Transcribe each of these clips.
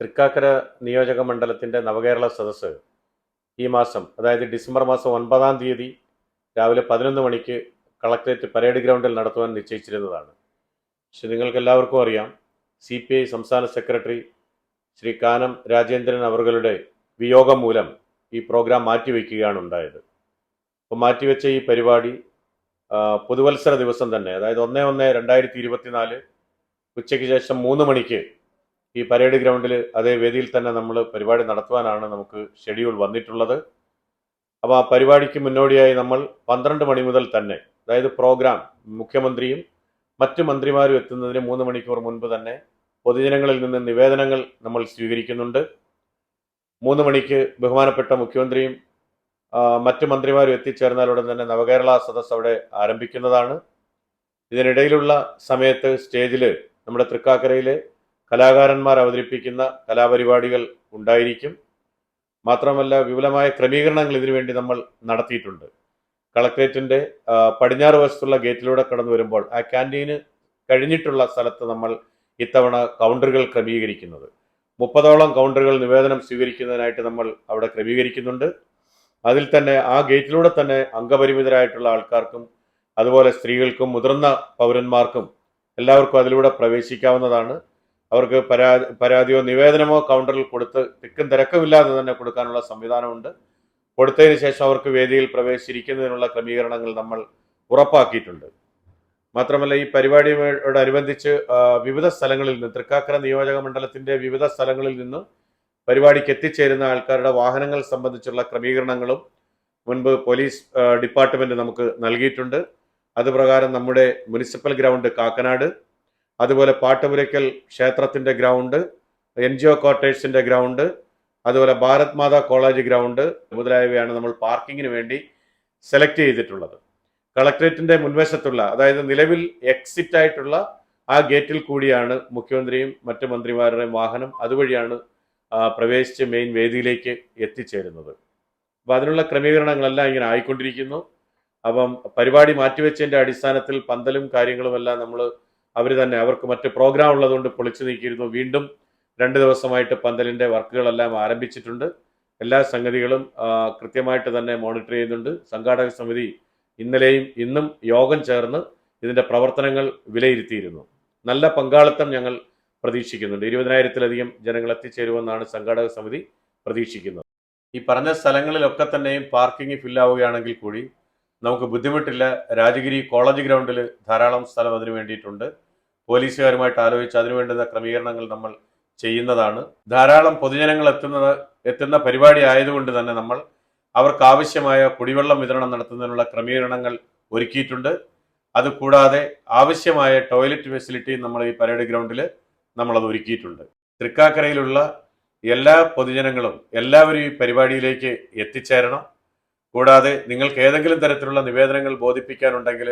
തൃക്കാക്കര നിയോജക മണ്ഡലത്തിന്റെ നവകേരള സദസ്സ് ഈ മാസം അതായത് ഡിസംബർ മാസം ഒൻപതാം തീയതി രാവിലെ പതിനൊന്ന് മണിക്ക് കളക്ടറേറ്റ് പരേഡ് ഗ്രൗണ്ടിൽ നടത്തുവാൻ നിശ്ചയിച്ചിരുന്നതാണ്. പക്ഷെ നിങ്ങൾക്ക് എല്ലാവർക്കും അറിയാം സി പി ഐ സംസ്ഥാന സെക്രട്ടറി ശ്രീ കാനം രാജേന്ദ്രൻ അവരുടെ വിയോഗം മൂലം ഈ പ്രോഗ്രാം മാറ്റിവെക്കുകയാണ് ഉണ്ടായത്. അപ്പോൾ മാറ്റിവെച്ച ഈ പരിപാടി പുതുവത്സര ദിവസം തന്നെ അതായത് ഒന്ന് ഒന്ന് രണ്ടായിരത്തി ഇരുപത്തിനാല് ഉച്ചയ്ക്ക് ശേഷം മൂന്ന് മണിക്ക് ഈ പരേഡ് ഗ്രൗണ്ടിൽ അതേ വേദിയിൽ തന്നെ നമ്മൾ പരിപാടി നടത്തുവാനാണ് നമുക്ക് ഷെഡ്യൂൾ വന്നിട്ടുള്ളത്. അപ്പോൾ ആ പരിപാടിക്ക് മുന്നോടിയായി നമ്മൾ പന്ത്രണ്ട് മണി മുതൽ തന്നെ അതായത് പ്രോഗ്രാം മുഖ്യമന്ത്രിയും മറ്റു മന്ത്രിമാരും എത്തുന്നതിന് മൂന്ന് മണിക്കൂർ മുൻപ് തന്നെ പൊതുജനങ്ങളിൽ നിന്ന് നിവേദനങ്ങൾ നമ്മൾ സ്വീകരിക്കുന്നുണ്ട്. മൂന്ന് മണിക്ക് ബഹുമാനപ്പെട്ട മുഖ്യമന്ത്രിയും മറ്റ് മന്ത്രിമാരും എത്തിച്ചേർന്നാൽ ഉടൻ തന്നെ നവകേരള സദസ് അവിടെ ആരംഭിക്കുന്നതാണ്. ഇതിനിടയിലുള്ള സമയത്ത് സ്റ്റേജിൽ നമ്മുടെ തൃക്കാക്കരയിലെ കലാകാരന്മാർ അവതരിപ്പിക്കുന്ന കലാപരിപാടികൾ ഉണ്ടായിരിക്കും. മാത്രമല്ല വിപുലമായ ക്രമീകരണങ്ങൾ ഇതിനുവേണ്ടി നമ്മൾ നടത്തിയിട്ടുണ്ട്. കളക്ട്രേറ്റിന്റെ ആ, പടിഞ്ഞാറ് വശത്തുള്ള ഗേറ്റിലൂടെ കടന്നു വരുമ്പോൾ ആ ക്യാന്റീന് കഴിഞ്ഞിട്ടുള്ള സ്ഥലത്ത് നമ്മൾ ഇത്തവണ കൗണ്ടറുകൾ ക്രമീകരിക്കുന്നത്. മുപ്പതോളം കൗണ്ടറുകൾ നിവേദനം സ്വീകരിക്കുന്നതിനായിട്ട് നമ്മൾ അവിടെ ക്രമീകരിക്കുന്നുണ്ട്. അതിൽ തന്നെ ആ ഗേറ്റിലൂടെ തന്നെ അംഗപരിമിതരായിട്ടുള്ള ആൾക്കാർക്കും അതുപോലെ സ്ത്രീകൾക്കും മുതിർന്ന പൗരന്മാർക്കും എല്ലാവർക്കും അതിലൂടെ പ്രവേശിക്കാവുന്നതാണ്. അവർക്ക് പരാതി പരാതിയോ നിവേദനമോ കൗണ്ടറിൽ കൊടുത്ത് തിക്കും തിരക്കുമില്ലാതെ തന്നെ കൊടുക്കാനുള്ള സംവിധാനമുണ്ട്. കൊടുത്തതിന് ശേഷം അവർക്ക് വേദിയിൽ പ്രവേശിച്ചിരിക്കുന്നതിനുള്ള ക്രമീകരണങ്ങൾ നമ്മൾ ഉറപ്പാക്കിയിട്ടുണ്ട്. മാത്രമല്ല ഈ പരിപാടിയോടനുബന്ധിച്ച് വിവിധ സ്ഥലങ്ങളിൽ നിന്ന് തൃക്കാക്കര നിയോജക മണ്ഡലത്തിന്റെ വിവിധ സ്ഥലങ്ങളിൽ നിന്ന് പരിപാടിക്ക് എത്തിച്ചേരുന്ന ആൾക്കാരുടെ വാഹനങ്ങൾ സംബന്ധിച്ചുള്ള ക്രമീകരണങ്ങളും മുൻപ് പോലീസ് ഡിപ്പാർട്ട്മെന്റ് നമുക്ക് നൽകിയിട്ടുണ്ട്. അതുപ്രകാരം നമ്മുടെ മുനിസിപ്പൽ ഗ്രൗണ്ട് കാക്കനാട് അതുപോലെ പാട്ടുപുരയ്ക്കൽ ക്ഷേത്രത്തിന്റെ ഗ്രൗണ്ട് എൻ ജി ഒ ക്വാർട്ടേഴ്സിന്റെ ഗ്രൗണ്ട് അതുപോലെ ഭാരത് മാതാ കോളേജ് ഗ്രൗണ്ട് മുതലായവയാണ് നമ്മൾ പാർക്കിങ്ങിന് വേണ്ടി സെലക്ട് ചെയ്തിട്ടുള്ളത്. കളക്ട്രേറ്റിന്റെ മുൻവശത്തുള്ള അതായത് നിലവിൽ എക്സിറ്റ് ആയിട്ടുള്ള ആ ഗേറ്റിൽ കൂടിയാണ് മുഖ്യമന്ത്രിയും മറ്റ് മന്ത്രിമാരുടെയും വാഹനം അതുവഴിയാണ് പ്രവേശിച്ച് മെയിൻ വേദിയിലേക്ക് എത്തിച്ചേരുന്നത്. അപ്പം അതിനുള്ള ക്രമീകരണങ്ങളെല്ലാം ഇങ്ങനെ ആയിക്കൊണ്ടിരിക്കുന്നു. അപ്പം പരിപാടി മാറ്റിവെച്ചതിന്റെ അടിസ്ഥാനത്തിൽ പന്തലും കാര്യങ്ങളുമെല്ലാം നമ്മൾ അവർ തന്നെ അവർക്ക് മറ്റ് പ്രോഗ്രാം ഉള്ളതുകൊണ്ട് പൊളിച്ചു നീക്കിയിരുന്നു. വീണ്ടും രണ്ട് ദിവസമായിട്ട് പന്തലിന്റെ വർക്കുകളെല്ലാം ആരംഭിച്ചിട്ടുണ്ട്. എല്ലാ സംഗതികളും കൃത്യമായിട്ട് തന്നെ മോണിറ്റർ ചെയ്യുന്നുണ്ട്. സംഘാടക സമിതി ഇന്നലെയും ഇന്നും യോഗം ചേർന്ന് ഇതിന്റെ പ്രവർത്തനങ്ങൾ വിലയിരുത്തിയിരുന്നു. നല്ല പങ്കാളിത്തം ഞങ്ങൾ പ്രതീക്ഷിക്കുന്നുണ്ട്. ഇരുപതിനായിരത്തിലധികം ജനങ്ങൾ എത്തിച്ചേരുമെന്നാണ് സംഘാടക സമിതി പ്രതീക്ഷിക്കുന്നത്. ഈ പറഞ്ഞ സ്ഥലങ്ങളിലൊക്കെ തന്നെയും പാർക്കിംഗ് ഫില്ലാവുകയാണെങ്കിൽ കൂടി നമുക്ക് ബുദ്ധിമുട്ടില്ല. രാജഗിരി കോളേജ് ഗ്രൗണ്ടിൽ ധാരാളം സ്ഥലം അതിനു വേണ്ടിയിട്ടുണ്ട്. പോലീസുകാരുമായിട്ട് ആലോചിച്ച് അതിനു വേണ്ടുന്ന ക്രമീകരണങ്ങൾ നമ്മൾ ചെയ്യുന്നതാണ്. ധാരാളം പൊതുജനങ്ങൾ എത്തുന്ന എത്തുന്ന പരിപാടി ആയതുകൊണ്ട് തന്നെ നമ്മൾ അവർക്ക് ആവശ്യമായ കുടിവെള്ളം വിതരണം നടത്തുന്നതിനുള്ള ക്രമീകരണങ്ങൾ ഒരുക്കിയിട്ടുണ്ട്. അതുകൂടാതെ ആവശ്യമായ ടോയ്ലറ്റ് ഫെസിലിറ്റി നമ്മൾ ഈ പരേഡ് ഗ്രൗണ്ടിൽ നമ്മളത് ഒരുക്കിയിട്ടുണ്ട്. തൃക്കാക്കരയിലുള്ള എല്ലാ പൊതുജനങ്ങളും എല്ലാവരും ഈ പരിപാടിയിലേക്ക് എത്തിച്ചേരണം. കൂടാതെ നിങ്ങൾക്ക് ഏതെങ്കിലും തരത്തിലുള്ള നിവേദനങ്ങൾ ബോധിപ്പിക്കാനുണ്ടെങ്കിൽ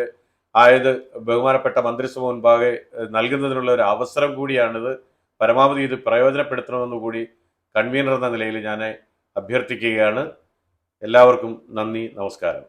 ആയത് ബഹുമാനപ്പെട്ട മന്ത്രിസഭ മുൻപാകെ നൽകുന്നതിനുള്ള ഒരു അവസരം കൂടിയാണിത്. പരമാവധി ഇത് പ്രയോജനപ്പെടുത്തണമെന്ന് കൂടി കൺവീനർ എന്ന നിലയിൽ ഞാൻ അഭ്യർത്ഥിക്കുകയാണ്. എല്ലാവർക്കും നന്ദി നമസ്കാരം.